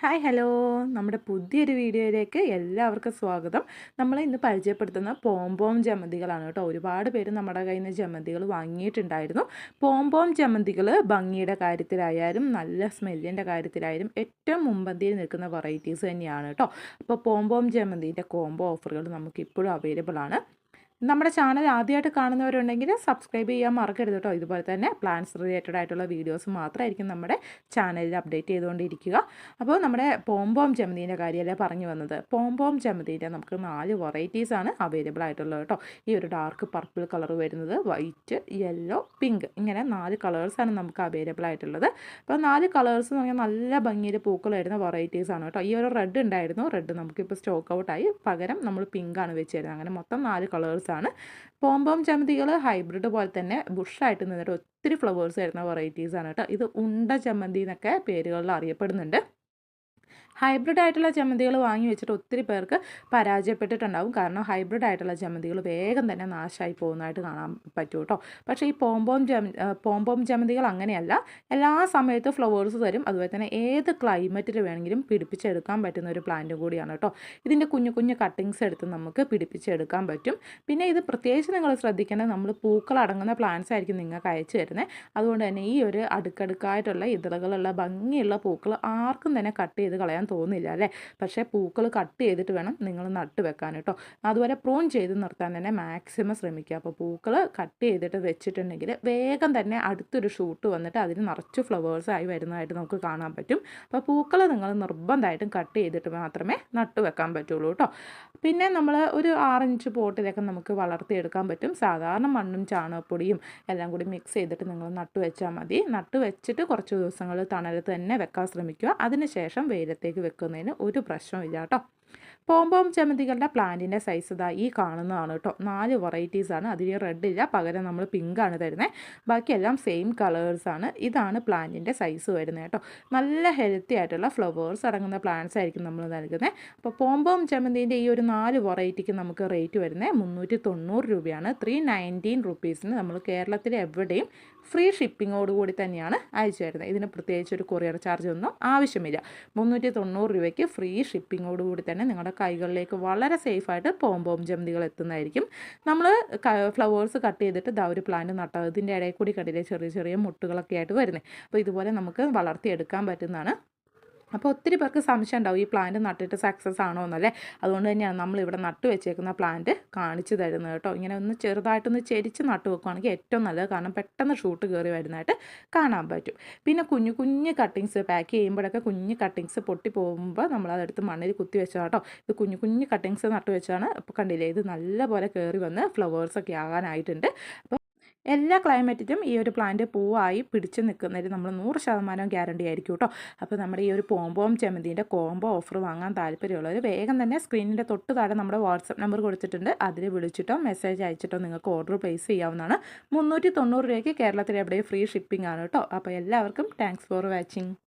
Hi hello. നമ്മുടെ പുതിയൊരു വീഡിയോയിലേക്ക് എല്ലാവർക്കും സ്വാഗതം. നമ്മൾ ഇന്ന് പരിചയപ്പെടുത്തുന്ന പോംപോം ജമന്തികളാണ് കേട്ടോ. ഒരുപാട് പേര് നമ്മുടെ കയ്യിൽ നിന്ന് ജമന്തികൾ വാങ്ങിയിട്ടുണ്ടായിരുന്നു. പോംപോം ജമന്തികൾ ഭംഗിയുടെ കാര്യത്തിലായാലും നല്ല സ്മെല്ലിന്റെ കാര്യത്തിലായാലും ഏറ്റവും മുമ്പന്തിയിൽ നിൽക്കുന്ന വെറൈറ്റീസ് തന്നെയാണ് കേട്ടോ. അപ്പോൾ പോംപോം ജമന്തിന്റെ കോംബോ ഓഫറുകൾ നമുക്ക് ഇപ്പോഴും അവൈലബിൾ ആണ്. നമ്മുടെ ചാനൽ ആദ്യമായിട്ട് കാണുന്നവരുണ്ടെങ്കിൽ സബ്സ്ക്രൈബ് ചെയ്യാൻ മറക്കരുത് കേട്ടോ ഇതുപോലെ തന്നെ പ്ലാൻസ് റിലേറ്റഡ് ആയിട്ടുള്ള വീഡിയോസ് മാത്രമായിരിക്കും നമ്മുടെ ചാനലിൽ അപ്ഡേറ്റ് ചെയ്തുകൊണ്ടിരിക്കുക. അപ്പോൾ നമ്മുടെ പോംപോം ജമതീന്റെ കാര്യമല്ലേ പറഞ്ഞു വന്നത്. പോംപോം ജമതീന്റെ നമുക്ക് നാല് വെറൈറ്റീസാണ് അവൈലബിൾ ആയിട്ടുള്ളത് കേട്ടോ ഈ ഒരു ഡാർക്ക് പർപ്പിൾ കളർ വരുന്നത് വൈറ്റ് യെല്ലോ പിങ്ക് ഇങ്ങനെ നാല് കളേഴ്സാണ് നമുക്ക് അവൈലബിൾ ആയിട്ടുള്ളത്. അപ്പോൾ നാല് കളേഴ്സ് എന്ന് പറഞ്ഞാൽ നല്ല ഭംഗിയിൽ പൂക്കൾ വരുന്ന വെറൈറ്റീസാണ് കേട്ടോ ഈ ഒരു റെഡ് ഉണ്ടായിരുന്നു. റെഡ് നമുക്കിപ്പോൾ സ്റ്റോക്ക് ഔട്ടായി പകരം നമ്മൾ പിങ്കാണ് വെച്ച് തരുന്നത് അങ്ങനെ മൊത്തം നാല് കളേഴ്സ് ആണ്. പോംപോം ചമ്മന്തികൾ ഹൈബ്രിഡ് പോലെ തന്നെ ബുഷായിട്ട് നിന്നിട്ട് ഒത്തിരി ഫ്ലവേഴ്സ് വരുന്ന വെറൈറ്റീസാണ് കേട്ടോ. ഇത് ഉണ്ട ചമ്മന്തി എന്നൊക്കെ പേരുകളിൽ അറിയപ്പെടുന്നുണ്ട്. ഹൈബ്രിഡ് ആയിട്ടുള്ള ചമ്മന്തികൾ വാങ്ങി വെച്ചിട്ട് ഒത്തിരി പേർക്ക് പരാജയപ്പെട്ടിട്ടുണ്ടാവും. കാരണം ഹൈബ്രിഡ് ആയിട്ടുള്ള ചമ്മന്തികൾ വേഗം തന്നെ നാശമായി പോകുന്നതായിട്ട് കാണാൻ പറ്റും കേട്ടോ പക്ഷേ ഈ പോംപോം ജമ പോംപോം ചമ്മന്തികൾ അങ്ങനെയല്ല. എല്ലാ സമയത്തും ഫ്ലവേഴ്സ് തരും. അതുപോലെ തന്നെ ഏത് ക്ലൈമറ്റിൽ വേണമെങ്കിലും പിടിപ്പിച്ചെടുക്കാൻ പറ്റുന്ന ഒരു പ്ലാന്റ് കൂടിയാണ് കേട്ടോ ഇതിന്റെ കുഞ്ഞു കുഞ്ഞു കട്ടിങ്സ് എടുത്ത് നമുക്ക് പിടിപ്പിച്ചെടുക്കാൻ പറ്റും. പിന്നെ ഇത് പ്രത്യേകിച്ച് നിങ്ങൾ ശ്രദ്ധിക്കേണ്ടത് നമ്മൾ പൂക്കൾ അടങ്ങുന്ന പ്ലാന്റ്സ് ആയിരിക്കും നിങ്ങൾക്ക് അയച്ചു തരുന്നത് അതുകൊണ്ട് തന്നെ ഈ ഒരു അടുക്കടുക്കായിട്ടുള്ള ഇതളുകളുള്ള ഭംഗിയുള്ള പൂക്കൾ ആർക്കും തന്നെ കട്ട് ചെയ്ത് കളയാൻ തോന്നില്ല അല്ലേ? പക്ഷേ പൂക്കൾ കട്ട് ചെയ്തിട്ട് വേണം നിങ്ങൾ നട്ട് വെക്കാൻ കേട്ടോ. അതുപോലെ പ്രൂൺ ചെയ്ത് നിർത്താൻ തന്നെ മാക്സിമം ശ്രമിക്കുക. അപ്പോൾ പൂക്കൾ കട്ട് ചെയ്തിട്ട് വെച്ചിട്ടുണ്ടെങ്കിൽ വേഗം തന്നെ അടുത്തൊരു ഷൂട്ട് വന്നിട്ട് അതിന് നിറച്ച് ഫ്ലവേഴ്സ് ആയി വരുന്നതായിട്ട് നമുക്ക് കാണാൻ പറ്റും. അപ്പോൾ പൂക്കൾ നിങ്ങൾ നിർബന്ധമായിട്ടും കട്ട് ചെയ്തിട്ട് മാത്രമേ നട്ട് വെക്കാൻ പറ്റുള്ളൂ കേട്ടോ. പിന്നെ നമ്മൾ ഒരു ആറിഞ്ച് പോട്ടിലൊക്കെ നമുക്ക് വളർത്തിയെടുക്കാൻ പറ്റും. സാധാരണ മണ്ണും ചാണകപ്പൊടിയും എല്ലാം കൂടി മിക്സ് ചെയ്തിട്ട് നിങ്ങൾ നട്ട് വെച്ചാൽ മതി. നട്ട് വെച്ചിട്ട് കുറച്ച് ദിവസങ്ങൾ തണലത്ത് തന്നെ വെക്കാൻ ശ്രമിക്കുക. അതിനുശേഷം വെയിലത്തേക്ക് വെക്കുന്നതിന് ഒരു പ്രശ്നമില്ല കേട്ടോ. പോംപോം ചമ്മന്തികളുടെ പ്ലാന്റിന്റെ സൈസ് ഇതാ ഈ കാണുന്നതാണ് കേട്ടോ. നാല് വെറൈറ്റീസാണ് അതിൽ റെഡ് ഇല്ല. പകരം നമ്മൾ പിങ്ക് ആണ് തരുന്നത് ബാക്കിയെല്ലാം സെയിം കളേഴ്സാണ് ഇതാണ് പ്ലാന്റിന്റെ സൈസ് വരുന്നത് കേട്ടോ. നല്ല ഹെൽത്തി ആയിട്ടുള്ള ഫ്ലവേഴ്സ് അടങ്ങുന്ന പ്ലാന്റ്സ് ആയിരിക്കും നമ്മൾ നൽകുന്നത് അപ്പോൾ പോംപോം ചമ്മന്തിന്റെ ഈ ഒരു നാല് വെറൈറ്റിക്ക് നമുക്ക് റേറ്റ് വരുന്നത് മുന്നൂറ്റി തൊണ്ണൂറ് രൂപയാണ് ത്രീ നയന്റീൻ റുപ്പീസിന് നമ്മൾ കേരളത്തിൽ എവിടെയും ഫ്രീ ഷിപ്പിങ്ങോടുകൂടി തന്നെയാണ് അയച്ചു തരുന്നത് ഇതിന് പ്രത്യേകിച്ച് ഒരു കൊറിയർ ചാർജ് ഒന്നും ആവശ്യമില്ല. മുന്നൂറ്റി തൊണ്ണൂറ് രൂപയ്ക്ക് ഫ്രീ ഷിപ്പിങ്ങോടുകൂടി തന്നെ നിങ്ങളുടെ കൈകളിലേക്ക് വളരെ സേഫായിട്ട് പോംപോം ജമന്തികൾ എത്തുന്നതായിരിക്കും. നമ്മൾ ഫ്ലവേഴ്സ് കട്ട് ചെയ്തിട്ട് ദാ ഒരു പ്ലാന്റ് നട്ടതിന്റെ ഇടയിൽ കൂടി കണ്ടില്ലേ ചെറിയ ചെറിയ മുട്ടുകളൊക്കെ ആയിട്ട് വരുന്നത് അപ്പോൾ ഇതുപോലെ നമുക്ക് വളർത്തിയെടുക്കാൻ പറ്റുന്നതാണ്. അപ്പോൾ ഒത്തിരി പേർക്ക് സംശയം ഉണ്ടാവും ഈ പ്ലാന്റ് നട്ടിട്ട് സക്സസ് ആണോ എന്നല്ലേ? അതുകൊണ്ട് തന്നെയാണ് നമ്മളിവിടെ നട്ടു വെച്ചേക്കുന്ന പ്ലാന്റ് കാണിച്ചു തരുന്നത് കേട്ടോ. ഇങ്ങനെ ഒന്ന് ചെറുതായിട്ടൊന്ന് ചെരിച്ച് നട്ടു വെക്കുകയാണെങ്കിൽ ഏറ്റവും നല്ലത് കാരണം പെട്ടെന്ന് ഷൂട്ട് കയറി വരുന്നതായിട്ട് കാണാൻ പറ്റും. പിന്നെ കുഞ്ഞു കുഞ്ഞു കട്ടിങ്സ് പാക്ക് ചെയ്യുമ്പോഴൊക്കെ കുഞ്ഞു കട്ടിങ്സ് പൊട്ടി പോകുമ്പോൾ നമ്മളതെടുത്ത് മണ്ണിൽ കുത്തി വെച്ചാൽ കേട്ടോ. ഇത് കുഞ്ഞു കുഞ്ഞു കട്ടിങ്സ് നട്ടു വെച്ചാണ് ഇപ്പോൾ കണ്ടില്ലേ ഇത് നല്ലപോലെ കയറി വന്ന് ഫ്ലവേഴ്സൊക്കെ ആകാനായിട്ടുണ്ട്. അപ്പോൾ എല്ലാ ക്ലൈമറ്റിലും ഈ ഒരു പ്ലാന്റ് പൂവായി പിടിച്ച് നിൽക്കുന്നതിൽ നമ്മൾ നൂറ് ശതമാനം ഗ്യാരണ്ടി ആയിരിക്കും കേട്ടോ അപ്പോൾ നമ്മുടെ ഈ ഒരു പോംപോം ചെമന്തിന്റെ കോംബോ ഓഫർ വാങ്ങാൻ താല്പര്യമുള്ളവർ വേഗം തന്നെ സ്ക്രീനിന്റെ തൊട്ട് താഴെ നമ്മുടെ വാട്സപ്പ് നമ്പർ കൊടുത്തിട്ടുണ്ട്. അതിൽ വിളിച്ചിട്ടോ മെസ്സേജ് അയച്ചിട്ടോ നിങ്ങൾക്ക് ഓർഡർ പ്ലേസ് ചെയ്യാവുന്നതാണ്. മുന്നൂറ്റി തൊണ്ണൂറ് രൂപയ്ക്ക് കേരളത്തിൽ എവിടെയും ഫ്രീ ഷിപ്പിംഗ് ആണ് കേട്ടോ അപ്പോൾ എല്ലാവർക്കും താങ്ക്സ് ഫോർ വാച്ചിങ്